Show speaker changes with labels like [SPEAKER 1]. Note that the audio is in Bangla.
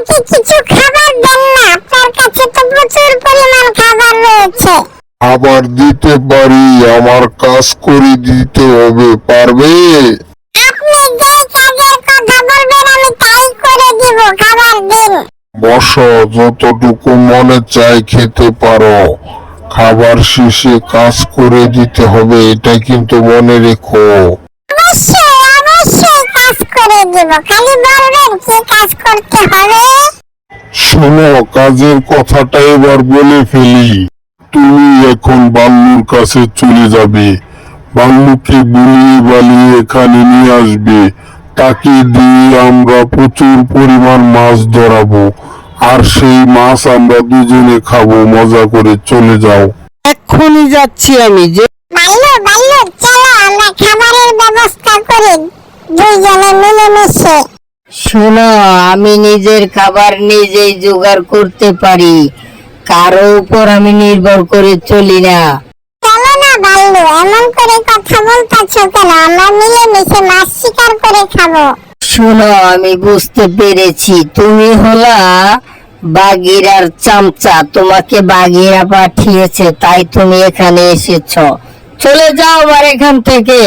[SPEAKER 1] আমাকে কিছু খাবার দেন না। আপনার কাছে তো প্রচুর পরিমাণ খাবার রয়েছে।
[SPEAKER 2] আবার দিতে পারি আমার কাজ করে দিতে হবে পারবে?
[SPEAKER 1] আপনি যেই কাজের কথা বলবেন আমি তাই করে দিব খাবার দিন।
[SPEAKER 2] বসো যতটুকু মনে চাই খেতে পারো। খাবার শেষে কাজ করে দিতে হবে এটা কিন্তু মনে রেখো।
[SPEAKER 1] অবশ্যই। দিব খালি বলবেন কি কাজ করতে হবে?
[SPEAKER 2] শোনো কাজের কথাটা এবার বলে ফেলি। তুমি এখন বাল্লুর কাছে চলে যাবে। বাল্লুকে বুলিয়ে বালিয়ে এখানে নিয়ে আসবে। তাকে দিয়ে আমরা প্রচুর পরিমাণ মাছ ধরাবো। আর সেই মাছ আমরা দুজনে খাব। মজা করে চলে যাও।
[SPEAKER 3] এক্ষুনি যাচ্ছি আমি। যে
[SPEAKER 1] বাল্লু বাল্লু চলো আমরা খাবারের ব্যবস্থা করি। দুইজনে মিলেমিশে।
[SPEAKER 3] শোনো আমি নিজের খাবার নিজেই জোগাড় করতে পারি। কারও উপর আমি নির্ভর করে চলি না।
[SPEAKER 1] চলো না বাল্লু এমন করে কথা বলতেছ কেন? আমরা মিলেমিশে মাছ শিকার করে খাব।
[SPEAKER 3] শোনো আমি বুঝতে পেরেছি। তুমি হলা বাগিরার চামচা। তোমাকে বাগিরা পাঠিয়েছে তাই তুমি এখানে এসেছ। চলে যাও আবার এখান থেকে।